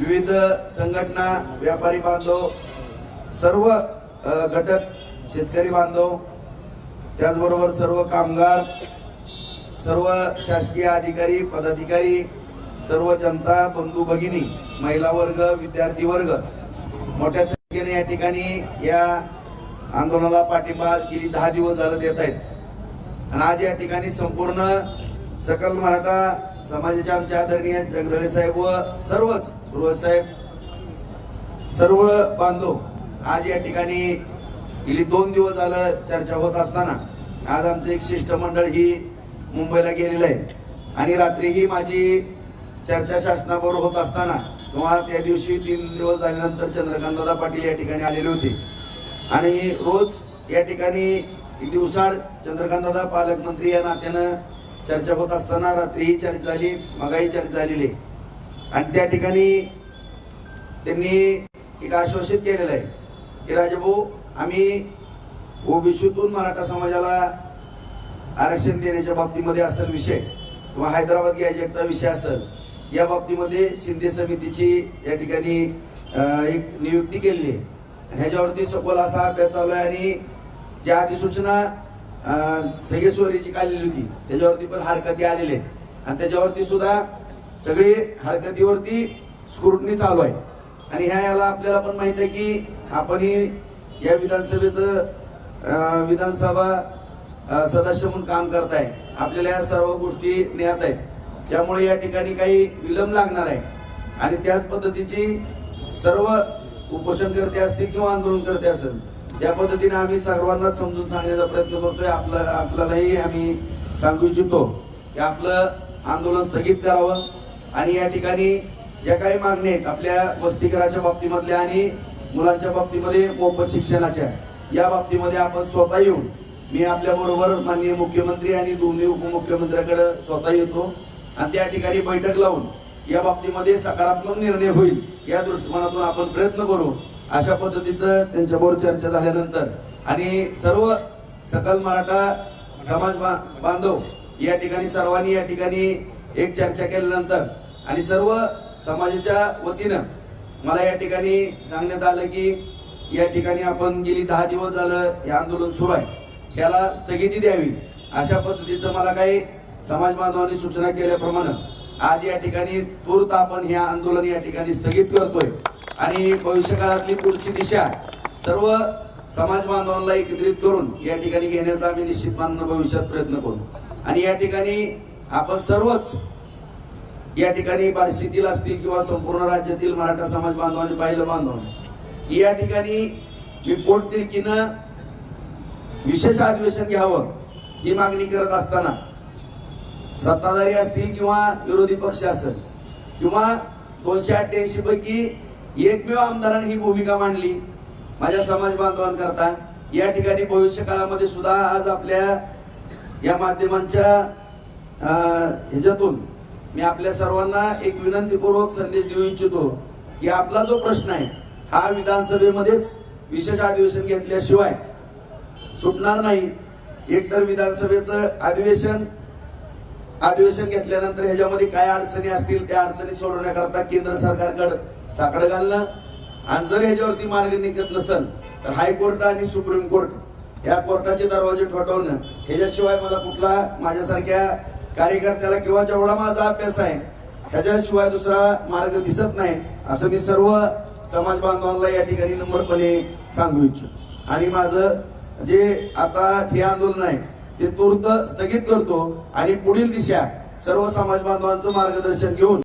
विविध संघटना व्यापारी बांधव सर्व घटक शेतकरी बांधव त्याचबरोबर सर्व कामगार सर्व शासकीय अधिकारी पदाधिकारी सर्व जनता बंधू भगिनी महिला वर्ग विद्यार्थी वर्ग मोठ्या संख्येने या ठिकाणी या आंदोलनाला पाठिंबा गेली दहा दिवस झालं देत आहेत. आणि आज या ठिकाणी संपूर्ण सकल मराठा समाजाचे आमचे आदरणीय जगदळे साहेब व सर्वच सुरवत साहेब सर्व बांधव आज या ठिकाणी गेली दोन दिवस झालं चर्चा होत असताना आज आमचं एक शिष्टमंडळ ही मुंबईला गेलेलं आहे. आणि रात्रीही माझी चर्चा शासनाबरोबर होत असताना किंवा त्या दिवशी तीन दिवस झाल्यानंतर चंद्रकांतदादा पाटील या ठिकाणी आलेले होते. आणि रोज या ठिकाणी एक दिवसाड चंद्रकांतदादा पालकमंत्री या नात्यानं चर्चा होत असताना रात्रीही चर्चा झाली मगाही चर्चा झालेली आहे. आणि त्या ठिकाणी त्यांनी एक आश्वासित केलेलं आहे की राजाभाऊ आम्ही ओबीसीतून मराठा समाजाला आरक्षण देण्याच्या बाबतीमध्ये असेल विषय किंवा हैदराबाद गॅजेटचा विषय असेल या बाबतीमध्ये शिंदे समितीची या ठिकाणी एक नियुक्ती केलेली आहे आणि ह्याच्यावरती सखोल असा अभ्यास चालू आहे आणि ज्या अधिसूचना सगेश्वरीची काढलेली होती. त्याच्यावरती पण हरकती आलेले आहेत. आणि त्याच्यावरती सुद्धा सगळी हरकतीवरती स्क्रुटनी चालू आहे. आणि ह्या याला आपल्याला पण माहीत आहे की आपणही या विधानसभेचं विधानसभा सदस्य म्हणून काम करताय. आपल्याला या सर्व गोष्टी ज्ञात आहेत. त्यामुळे या ठिकाणी काही विलंब लागणार आहे. आणि त्याच पद्धतीची सर्व उपोषणकर्ते असतील किंवा आंदोलनकर्ते असेल या पद्धतीने आम्ही सर्वांनाच समजून सांगण्याचा प्रयत्न करतोय. आपलं आपल्यालाही आम्ही सांगू इच्छितो की आपलं आंदोलन स्थगित करावं आणि या ठिकाणी ज्या काही मागण्या आहेत आपल्या वस्तीकराच्या बाबतीमधल्या आणि मुलांच्या बाबतीमध्ये मोफत शिक्षणाच्या या बाबतीमध्ये आपण स्वतः येऊन मी आपल्या बरोबर माननीय मुख्यमंत्री आणि दोन्ही उपमुख्यमंत्र्याकडे स्वतः येतो आणि त्या ठिकाणी बैठक लावून या बाबतीमध्ये सकारात्मक निर्णय होईल या दृष्टिकोनातून आपण प्रयत्न करू. अशा पद्धतीचं त्यांच्याबरोबर चर्चा झाल्यानंतर. आणि सर्व सकल मराठा समाज बा- बांधव या ठिकाणी सर्वांनी या ठिकाणी एक चर्चा केल्यानंतर आणि सर्व समाजाच्या वतीनं मला या ठिकाणी सांगण्यात आलं की या ठिकाणी आपण गेली दहा दिवस झालं हे आंदोलन सुरू आहे. याला स्थगिती द्यावी. अशा पद्धतीचं मला काही समाज बांधवांनी सूचना केल्याप्रमाणे आज या ठिकाणी तूर्त आपण हे आंदोलन या ठिकाणी स्थगित करतोय. आणि भविष्यकाळातली पुढची दिशा सर्व समाज बांधवांना एकत्रित करून या ठिकाणी घेण्याचा आम्ही निश्चितपणे भविष्यात प्रयत्न करू. आणि या ठिकाणी आपण सर्वच या ठिकाणी बार्शीतील असतील किंवा संपूर्ण राज्यातील मराठा समाज बांधवांनी पाहिलं बांधवांनी या ठिकाणी मी पोटतिडकीनं विशेष अधिवेशन घ्यावं ही मागणी करत असताना सत्ताधारी असतील किंवा विरोधी पक्ष असेल किंवा दोनशे अठ्ठ्याऐंशी पैकी एकमेव आमदारांनी ही भूमिका मांडली. माझ्या समाज बांधवांकरता या ठिकाणी भविष्य काळामध्ये सुद्धा आज आपल्या या माध्यमांच्या ह्याच्यातून मी आपल्या सर्वांना एक विनंतीपूर्वक संदेश देऊ इच्छितो की आपला जो प्रश्न आहे हा विधानसभेमध्येच विशेष अधिवेशन घेतल्याशिवाय सुटणार नाही. एकतर विधानसभेचं अधिवेशन अधिवेशन घेतल्यानंतर ह्याच्यामध्ये काय अडचणी असतील त्या अडचणी सोडवण्याकरता केंद्र सरकारकडे साकडं घालणं. आणि जर ह्याच्यावरती मार्ग निघत नसेल तर हायकोर्ट आणि सुप्रीम कोर्ट या कोर्टाचे दरवाजे ठोठवणं. ह्याच्याशिवाय मला कुठला माझ्यासारख्या कार्यकर्त्याला किंवा जेवढा माझा अभ्यास आहे ह्याच्याशिवाय दुसरा मार्ग दिसत नाही असं मी सर्व समाज बांधवांना या ठिकाणी नम्रपणे सांगू इच्छितो. आणि माझं जे आता हे आंदोलन आहे ते तूर्त स्थगित करतो आणि पुढील दिशा सर्व समाज बांधवांचं मार्गदर्शन घेऊन